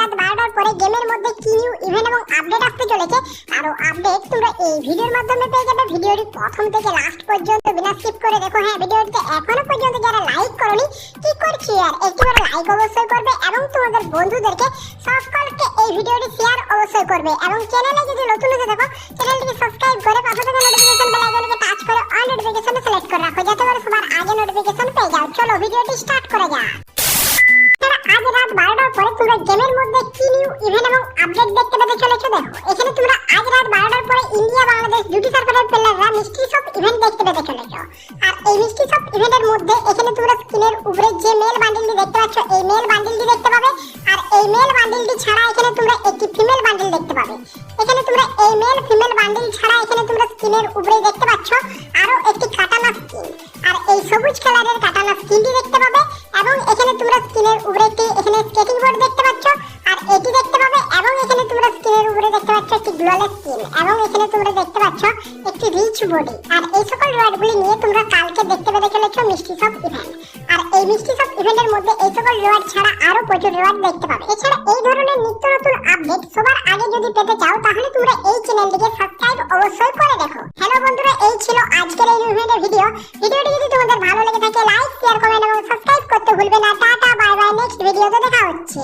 রাত বারোটার পরে গেমের মধ্যে কি নিউ ইভেন্ট এবং আপডেট আসতে চলেছে আরও আপডেট তোমরা এই ভিডিওর মাধ্যমে পেয়ে যাবে। ভিডিওটি প্রথম থেকে লাস্ট পর্যন্ত বিনা স্কিপ করে দেখো। হ্যাঁ ভিডিওটিতে এখনও পর্যন্ত যারা লাইক করনি, কি করছি আর? একটিবার লাইক অবশ্যই করবে এবং তোমাদের বন্ধুদেরকে সকলকে এই ভিডিওটি শেয়ার অবশ্যই করবে। এবং চ্যানেলে যদি নতুন এসে দেখো চ্যানেলটিকে সাবস্ক্রাইব করে পাশে থাকা নোটিফিকেশন বেল আইকনকে টাচ করে অল নোটিফিকেশন সিলেক্ট করে রাখো, যাতে করে সবার আগে নোটিফিকেশন পেয়ে যাও। চলো, ভিডিওটি স্টার্ট করা যাক তারা আজ রাত বারোটার পরে তোমরা গেমের মধ্যে কি নিউ ইভেন্ট এবং আপডেট দেখতে পেতে চলেছো দেখো। এখানে তোমরা আজ রাত বারোটার পরে ইন্ডিয়া বাংলাদেশ দুটি সার্ভারের প্লেয়াররা মিষ্টি সব ইভেন্ট দেখতে পেতে চলেছো। আর এই মিষ্টি সব ইভেন্টের মধ্যে এখানে তোমরা স্ক্রিনের উপরে যে মেল বান্ডিলটি দেখতে পাচ্ছ, এই মেল বান্ডিলটি দেখতে পাবে। আর এই মেল বান্ডিলটি ছাড়া এখানে তোমরা একটি ফিমেল বান্ডিল দেখতে পাবে। এখানে তোমরা এই মেল ফিমেল বান্ডিল ছাড়া এখানে তোমরা স্ক্রিনের উপরে দেখতে পাচ্ছ আরও একটি কাটানা স্কিন আর এই সবুজ কালারের কাটানা স্কিনটি একটি এবং এখানে তোমরা দেখতে পাচ্ছ একটি রিচ বডি আর এই সকল রিওয়ার্ডগুলি নিয়ে তোমরা কালকে দেখতে পেতে চলেছো মিষ্টি সব ইভেন্ট আর এই মিষ্টি সব ইভেন্টের মধ্যে এই সকল রিওয়ার্ড ছাড়া আরও প্রচুর রিওয়ার্ড দেখতে পাবে। এছাড়া এই ধরনের নিত্য নতুন আপডেট সবার আগে যদি পেতে চাও, তাহলে তোমরা এই চ্যানেলটিকে সাবস্ক্রাইব অবশ্যই করে দেখো। হ্যালো বন্ধুরা, এই ছিল আজকের এই ইভেন্টের ভিডিও ভিডিওটি যদি তোমাদের ভালো লেগে থাকে লাইক শেয়ার কমেন্ট এবং সাবস্ক্রাইব করতে ভুলবে না। টাটা বাই বাই নেক্সট ভিডিওতে দেখা হচ্ছে।